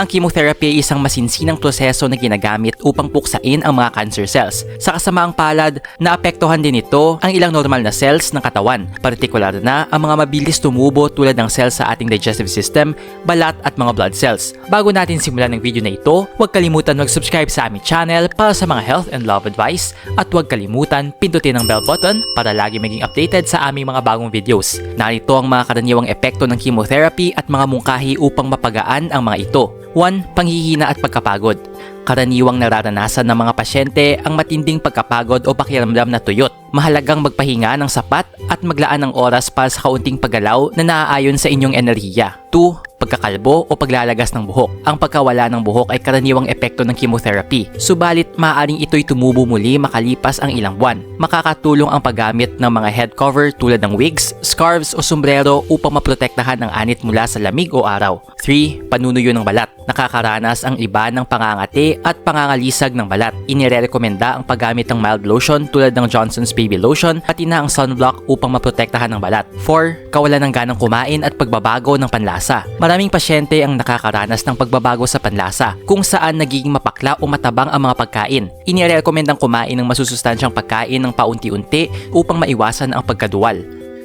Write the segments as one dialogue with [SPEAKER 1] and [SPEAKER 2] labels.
[SPEAKER 1] Ang chemotherapy ay isang masinsinang proseso na ginagamit upang puksain ang mga cancer cells. Sa kasamaang palad, naapektuhan din ito ang ilang normal na cells ng katawan, partikular na ang mga mabilis tumubo tulad ng cells sa ating digestive system, balat at mga blood cells. Bago natin simulan ng video na ito, huwag kalimutan mag-subscribe sa aming channel para sa mga health and love advice at huwag kalimutan pindutin ang bell button para lagi maging updated sa aming mga bagong videos. Narito ang mga karaniwang epekto ng chemotherapy at mga mungkahi upang mapagaan ang mga ito. 1. Panghihina at pagkapagod. Karaniwang nararanasan ng mga pasyente ang matinding pagkapagod o pakiramdam na tuyot. Mahalagang magpahinga ng sapat at maglaan ng oras para sa kaunting paggalaw na naaayon sa inyong enerhiya. 2 pagkakalbo o paglalagas ng buhok. Ang pagkawala ng buhok ay karaniwang epekto ng chemotherapy, subalit maaaring ito'y tumubo muli makalipas ang ilang buwan. Makakatulong ang paggamit ng mga head cover tulad ng wigs, scarves o sombrero upang maprotektahan ang anit mula sa lamig o araw. 3. Panunuyo ng balat. Nakakaranas ang iba ng pangangati at pangangalisag ng balat. Inirekomenda ang paggamit ng mild lotion tulad ng Johnson's Baby Lotion at ina ang sunblock upang maprotektahan ng balat. 4. Kawalan ng ganang kumain at pagbabago ng panlasa. Maraming pasyente ang nakakaranas ng pagbabago sa panlasa kung saan nagiging mapakla o matabang ang mga pagkain. Inirekomendang kumain ng masusustansyang pagkain ng paunti-unti upang maiwasan ang pagkaduwal.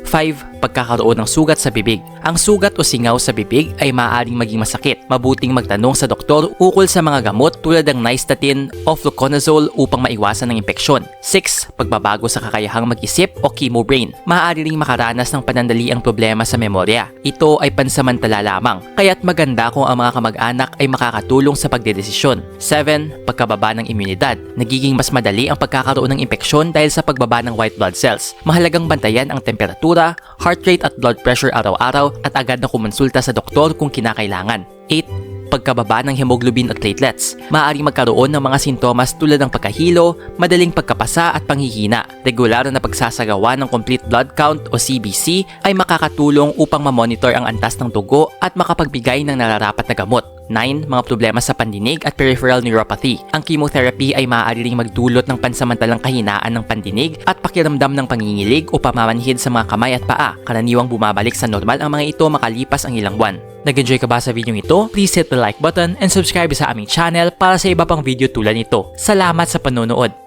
[SPEAKER 1] 5. Pagkakaroon ng sugat sa bibig. Ang sugat o singaw sa bibig ay maaaring maging masakit. Mabuting magtanong sa doktor ukol sa mga gamot tulad ng nystatin o fluconazole upang maiwasan ng impeksyon. 6. Pagbabago sa kakayahang mag-isip o chemo-brain. Maaari ring makaranas ng panandaliang problema sa memorya. Ito ay pansamantala lamang, kaya't maganda kung ang mga kamag-anak ay makakatulong sa pagdedesisyon. 7. Pagkababa ng imunidad. Nagiging mas madali ang pagkakaroon ng impeksyon dahil sa pagbaba ng white blood cells. Mahalagang bantayan ang temperatura, heart rate at blood pressure araw-araw at agad na kumonsulta sa doktor kung kinakailangan. 8 pagkababa ng hemoglobin at platelets. Maaaring magkaroon ng mga sintomas tulad ng pagkahilo, madaling pagkapasa at panghihina. Regular na pagsasagawa ng complete blood count o CBC ay makakatulong upang mamonitor ang antas ng dugo at makapagbigay ng nararapat na gamot. 9. Mga problema sa pandinig at peripheral neuropathy. Ang chemotherapy ay maaari ring magdulot ng pansamantalang kahinaan ng pandinig at pakiramdam ng pangingilig o pamamanhid sa mga kamay at paa. Karaniwang bumabalik sa normal ang mga ito makalipas ang ilang buwan. Nag-enjoy ka ba sa video ito? Please hit the like button and subscribe sa aming channel para sa iba pang video tulad nito. Salamat sa panonood!